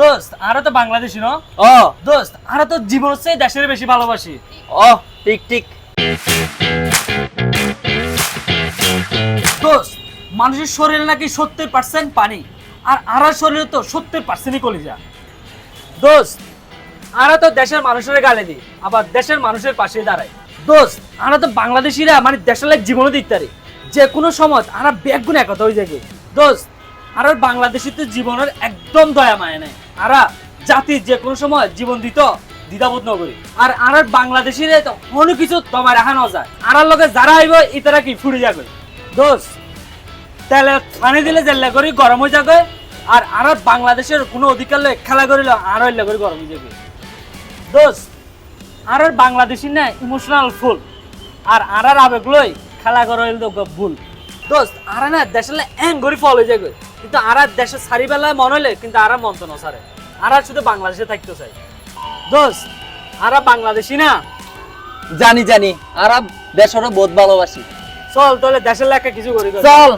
দোস্ত আরও তো বাংলাদেশি ন? ও। দোস্ত আরও তো জীবন হচ্ছে দেশের বেশি ভালোবাসি। ও ঠিক ঠিক। দোস্ত মানুষের শরীরে নাকি সত্তর পার্সেন্ট পানি আর আড়ার শরীরে তো সত্তর পার্সেন্টই কলিজা। দোস্ত আরা তো দেশের মানুষের গালে দিই আবার দেশের মানুষের পাশে দাঁড়ায়। দোস্ত আরা তো বাংলাদেশিরা মানে দেশের লাইক জীবনও দিতে যে কোনো সময় আরা ব্যাগ গুণ একতা হয়ে যাবে। দোস্ত আর বাংলাদেশি তো জীবনের একদম দয়া মায় নাই। আরা জাতির যে কোনো সময় জীবন দিত দ্বিধাবোধ নগরী আর আর বাংলাদেশিরে তো কোনো কিছু তোমার রাখা ন যায়। আরার লগে যারা আইব, ইতারা কি ফুড়ে যাবে? দোস্ত, তেলে পানি দিলে জেল্লা করি, গরম হয়ে যাবে। আর আর বাংলাদেশের কোনো অধিকার লয় খেলা করিল আর হইলে করে গরম হয়ে যাবে। দোস্ত, আর বাংলাদেশি না ইমোশনাল ফুল। আর আর আবেগ লই খেলা করে ভুল। দোস্ত, আর না দেশে এন গরি ফল হয়ে যাবে। কিন্তু আর দেশে সারি বেলায় মন হইলে কিন্তু আর মন তো নসারে। আর শুধু বাংলাদেশে থাকতে চাই। দোষ আর বাংলাদেশি না? জানি জানি। আর দেশেরও বহুত ভালোবাসি। চল তাহলে দেশের লেখা কিছু করি। চল!